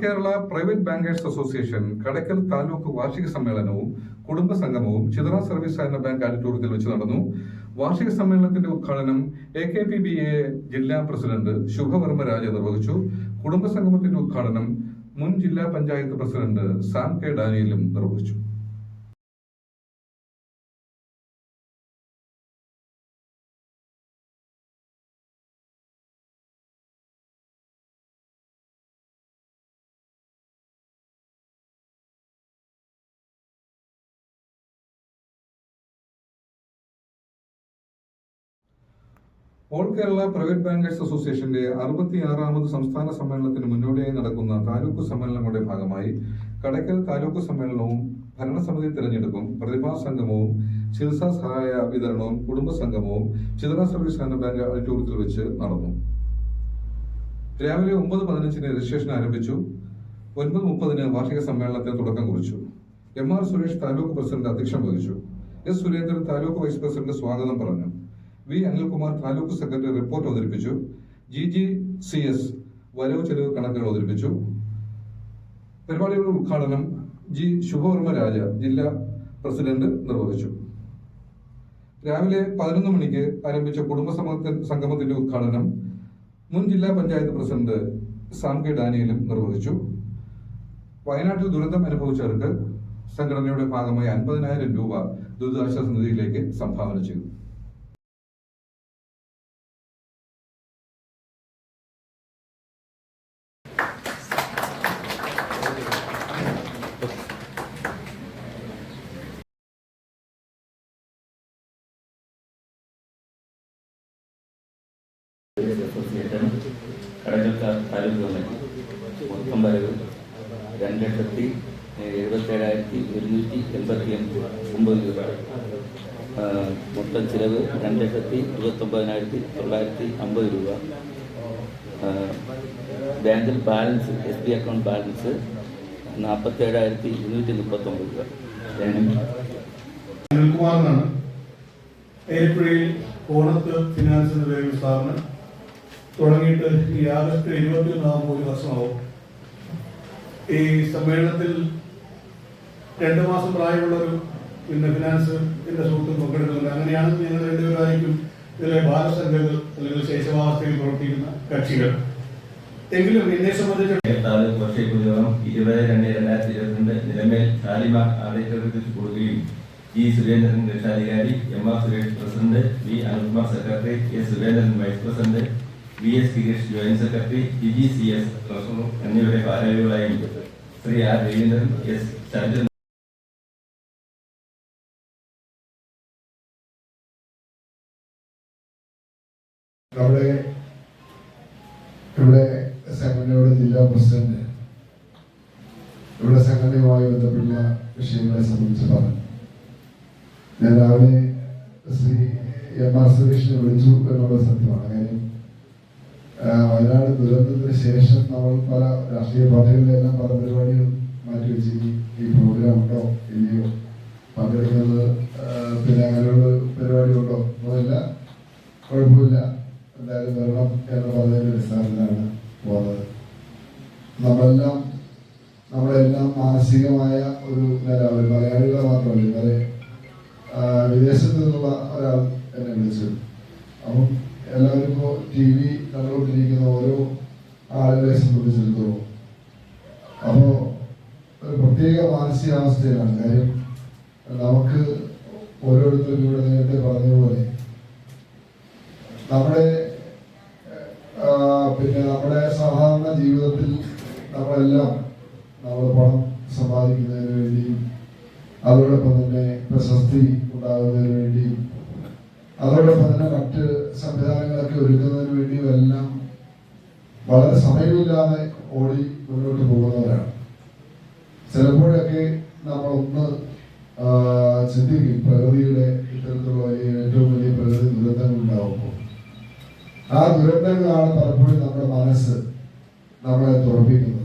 Kerala private bankers association Kadakkal taluk വാർഷിക സമ്മേളനവും കുടുംബ സംഗമവും ചിതറ സർവീസ് സഹകരണ ബാങ്ക് ഓഡിറ്റോറിയത്തിൽ വെച്ച് നടന്നു. വാർഷിക സമ്മേളനത്തിന്റെ ഉദ്ഘാടനം A K P B A ജില്ലാ പ്രസിഡന്റ് ശുഭവർമ്മ രാജ നിർവഹിച്ചു. കുടുംബ സംഗമത്തിന്റെ ഉദ്ഘാടനം മുൻ ജില്ലാ പഞ്ചായത്ത് പ്രസിഡന്റ് സാം കെ ഡാനിയലും നിർവഹിച്ചു. ഓൾ കേരള പ്രൈവറ്റ് ബാങ്കേഴ്സ് അസോസിയേഷന്റെ അറുപത്തിയാറാമത് സംസ്ഥാന സമ്മേളനത്തിന് മുന്നോടിയായി നടക്കുന്ന താലൂക്ക് സമ്മേളനങ്ങളുടെ ഭാഗമായി കടയ്ക്കൽ താലൂക്ക് സമ്മേളനവും ഭരണസമിതി തിരഞ്ഞെടുപ്പും പ്രതിഭാ സംഗമവും ചികിത്സാ സഹായ വിതരണവും കുടുംബ സംഗമവും ചിതറ സർവീസ് സഹകരണ ബാങ്ക് ഓഡിറ്റോറിയത്തിൽ വെച്ച് നടന്നു. രാവിലെ ഒമ്പത് പതിനഞ്ചിന് രജിസ്ട്രേഷൻ ആരംഭിച്ചു. ഒൻപത് മുപ്പതിന് വാർഷിക സമ്മേളനത്തിന് തുടക്കം കുറിച്ചു. M R Suresh taluk president അധ്യക്ഷം വഹിച്ചു. S Surendran taluk vice president സ്വാഗതം പറഞ്ഞു. V Anilkumar taluk secretary report അവതരിപ്പിച്ചു. ജി ജി സി എസ് വരവ് ചെലവ് കണക്കുകൾ അവതരിപ്പിച്ചു. പരിപാടികളുടെ ഉദ്ഘാടനം ജി ശുഭവർമ്മ രാജ ജില്ലാ പ്രസിഡന്റ് നിർവഹിച്ചു. രാവിലെ പതിനൊന്ന് മണിക്ക് ആരംഭിച്ച കുടുംബ സംഗമത്തിന്റെ ഉദ്ഘാടനം മുൻ ജില്ലാ പഞ്ചായത്ത് പ്രസിഡന്റ് സാം കെ ഡാനിയലും നിർവഹിച്ചു. വയനാട്ടിൽ ദുരന്തം അനുഭവിച്ചവർക്ക് സംഘടനയുടെ ഭാഗമായി അൻപതിനായിരം രൂപ ദുരിതാശ്വാസ നിധിയിലേക്ക് സംഭാവന ചെയ്തു. മൊത്തം വരവ് രണ്ട് ലക്ഷത്തി എഴുപത്തേഴായിരത്തി ഒരുന്നൂറ്റി എൺപത്തി ഒമ്പത് രൂപ മൊത്തം ചിലവ് രണ്ട് ലക്ഷത്തി ഇരുപത്തൊമ്പതിനായിരത്തി തൊള്ളായിരത്തി അമ്പത് രൂപ ബാങ്കിൽ balance S B account balance നാൽപ്പത്തേഴായിരത്തി ഇരുന്നൂറ്റി മുപ്പത്തൊമ്പത് രൂപ അനിൽകുമാറിനാണ് ഓണത്ത് ഫിനാൻസ് എന്ന പേരിൽ സ്ഥാപനം തുടങ്ങിയിട്ട് ഈ ആഗസ്റ്റ് ഇരുപത്തിയൊന്നാകുമ്പോൾ ഒരു വർഷമാവും. ഈ സമ്മേളനത്തിൽ രണ്ട് മാസം പ്രായമുള്ളൊരു പിന്നെ ഫിനാൻസ് എന്റെ സുഹൃത്തും പങ്കെടുക്കുന്നുണ്ട്. അങ്ങനെയാണ് ഞങ്ങൾ രണ്ടുപേരായിരിക്കും ഇതിലെ ബാലസംഘങ്ങൾ അല്ലെങ്കിൽ ശേഷവാവസ്ഥയിൽ പ്രവർത്തിക്കുന്ന കക്ഷികൾ. എങ്കിലും എന്നെ സംബന്ധിച്ച് ഇരുപത് രണ്ട് രണ്ടായിരത്തി ഇരുപത്തിരണ്ട് നിലമേൽ ശാലിമ ആഡിറ്റോറിയത്തിൽ കൂടുകയും ഇ സുരേന്ദ്രൻ രക്ഷാധികാരി M R Suresh president V Anilkumar secretary S Surendran vice president V S Gireesh joint secretary T G C S treasurer എന്നിവരുടെ ഭാരവാഹികളായും ശ്രീ ആർ രവീന്ദ്രൻ എസ് ചന്ദ്രൻ നമ്മുടെ ഇവിടെ സംഘടനയുടെ ജില്ലാ പ്രസിഡന്റ് ഇവിടെ സംഘടനയുമായി ബന്ധപ്പെട്ട വിഷയങ്ങളെ സംബന്ധിച്ച് പറഞ്ഞു. ഞാൻ രാവിലെ ശ്രീ എം ആർ സുരേഷിനെ വിളിച്ചു എന്നുള്ളത് സത്യമാണ്. വയനാട് ദുരന്തത്തിന് ശേഷം നമ്മൾ പല രാഷ്ട്രീയ പാർട്ടികളിലെല്ലാം പല പരിപാടികൾ മാറ്റിവെച്ച് ഈ പ്രോഗ്രാം ഉണ്ടോ? ഇനിയോ പങ്കെടുക്കുന്നത് പിന്നെ അങ്ങനെയുള്ള പരിപാടി ഉണ്ടോ ഒന്നുമില്ല. കുഴപ്പമില്ല. എന്തായാലും വരണം എന്ന് പറഞ്ഞതിന്റെ അടിസ്ഥാനത്തിലാണ് പോകുന്നത്. നമ്മളെല്ലാം നമ്മളെല്ലാം മാനസികമായ ഒരു നില ഒരു മലയാളികളെ ആളുകളെ സംബന്ധിച്ചിടത്തോളം. അപ്പോൾ ഒരു പ്രത്യേക മാനസികാവസ്ഥയിലാണ്. കാര്യം നമുക്ക് ഓരോരുത്തരും ഇവിടെ നേരത്തെ പറഞ്ഞതുപോലെ നമ്മുടെ പിന്നെ നമ്മുടെ സാധാരണ ജീവിതത്തിൽ നമ്മളെല്ലാം നമ്മൾ പണം സമ്പാദിക്കുന്നതിന് വേണ്ടിയും അതോടൊപ്പം തന്നെ പ്രശസ്തി ഉണ്ടാകുന്നതിന് വേണ്ടിയും അതോടൊപ്പം തന്നെ മറ്റ് സംവിധാനങ്ങളൊക്കെ ഒരുക്കുന്നതിന് വേണ്ടിയും വളരെ സമയമില്ലാതെ ഓടി മുന്നോട്ട് പോകുന്നവരാണ്. ചിലപ്പോഴൊക്കെ നമ്മളൊന്ന് ചിന്തിക്കും പ്രകൃതിയുടെ ഇത്തരത്തിലുള്ള ഏറ്റവും വലിയ പ്രകൃതി ദുരന്തങ്ങൾ ഉണ്ടാകുമ്പോൾ ആ ദുരന്തങ്ങളാണ് പലപ്പോഴും നമ്മുടെ മനസ്സ് നമ്മളെ തുറപ്പിക്കുന്നത്.